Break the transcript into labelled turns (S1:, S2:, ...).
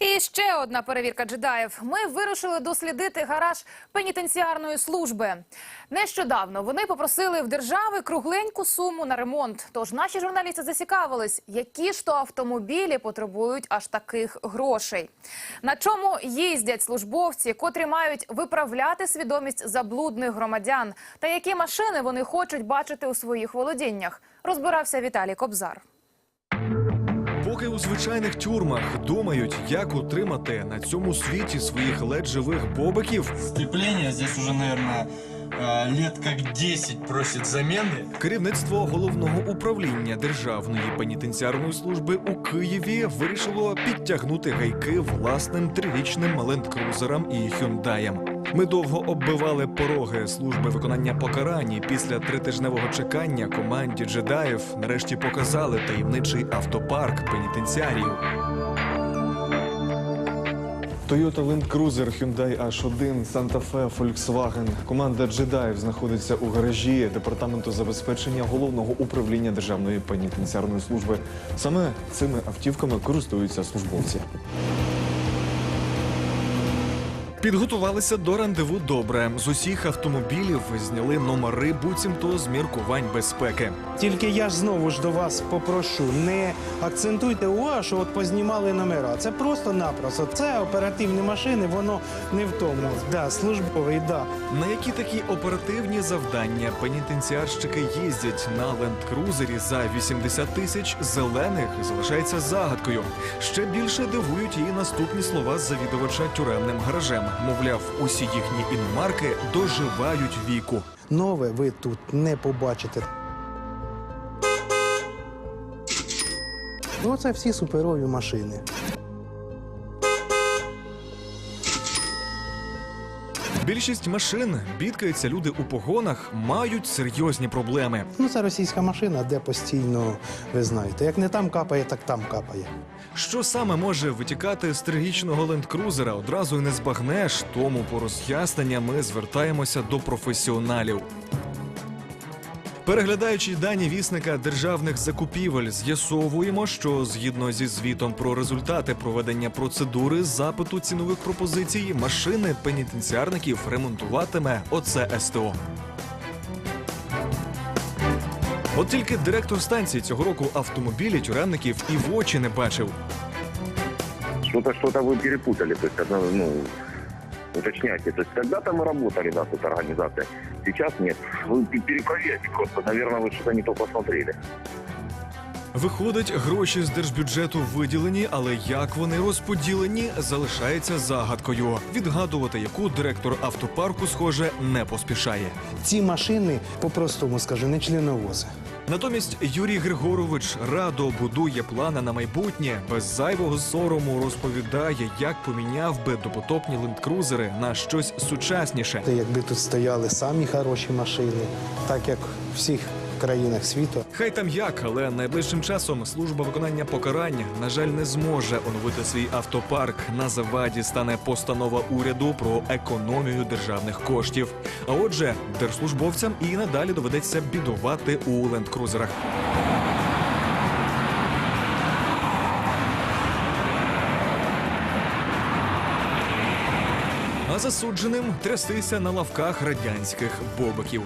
S1: І ще одна перевірка джедаїв. Ми вирушили дослідити гараж пенітенціарної служби. Нещодавно вони попросили в держави кругленьку суму на ремонт. Тож наші журналісти зацікавились, які ж то автомобілі потребують аж таких грошей. На чому їздять службовці, котрі мають виправляти свідомість заблудних громадян, та які машини вони хочуть бачити у своїх володіннях. Розбирався Віталій Кобзар.
S2: Поки у звичайних тюрмах думають, як утримати на цьому світі своїх ледь живих бобиків,
S3: Сцепление здесь уже, наверное, лет как 10 просит замены.
S2: керівництво головного управління Державної пенітенціарної служби у Києві вирішило підтягнути гайки власним трирічним лендкрузерам і хюндаям. Ми довго оббивали пороги служби виконання покарань. Після тритижневого чекання команді джедаїв нарешті показали таємничий автопарк пенітенціарію.
S4: Toyota Land Cruiser, Hyundai H1, Santa Fe, Volkswagen. Команда джедаїв знаходиться у гаражі департаменту забезпечення головного управління Державної пенітенціарної служби. Саме цими автівками користуються службовці.
S2: Підготувалися до рандеву добре. З усіх автомобілів зняли номери буцімто з міркувань безпеки.
S5: Тільки я ж знову ж до вас попрошу, не акцентуйте увагу, що от познімали номера. Це просто-напросто. Це оперативні машини, воно не в тому. Да, службовий, да.
S2: На які такі оперативні завдання пенітенціарщики їздять на ленд-крузері за 80 тисяч зелених залишається загадкою. Ще більше дивують її наступні слова завідувача тюремним гаражем. Мовляв, усі їхні іномарки доживають віку.
S5: Нове ви тут не побачите. Ну, це всі суперові машини.
S2: Більшість машин бідкаються люди у погонах, мають серйозні проблеми.
S5: Ну, це російська машина, де постійно, ви знаєте, як не там капає, так там капає.
S2: Що саме може витікати з трагічного лендкрузера, одразу й не збагнеш. Тому по роз'яснення ми звертаємося до професіоналів. Переглядаючи дані вісника державних закупівель, з'ясовуємо, що згідно зі звітом про результати проведення процедури запиту цінових пропозицій, машини пенітенціарників ремонтуватиме оце СТО. От тільки директор станції цього року автомобілі тюремників і в очі не бачив.
S6: Что-то что-то вы перепутали, то есть одно, ну, уточняйте. То есть когда-то мы работали, да, тут организация. Сейчас нет. Вы пе- перепроверьте просто. Наверное, вы что-то не то посмотрели.
S2: Виходить, гроші з держбюджету виділені, але як вони розподілені, залишається загадкою. Відгадувати, яку директор автопарку, схоже, не поспішає.
S5: Ці машини, по-простому скажу, не членовози.
S2: Натомість Юрій Григорович радо будує плани на майбутнє, без зайвого сорому розповідає, як поміняв би допотопні лендкрузери на щось сучасніше.
S5: Якби тут стояли самі хороші машини, так як всіх країнах світу.
S2: Хай там як, але найближчим часом служба виконання покарань, на жаль, не зможе оновити свій автопарк. На заваді стане постанова уряду про економію державних коштів. А отже, держслужбовцям і надалі доведеться бідувати у лендкрузерах. А засудженим трястися на лавках радянських бобиків.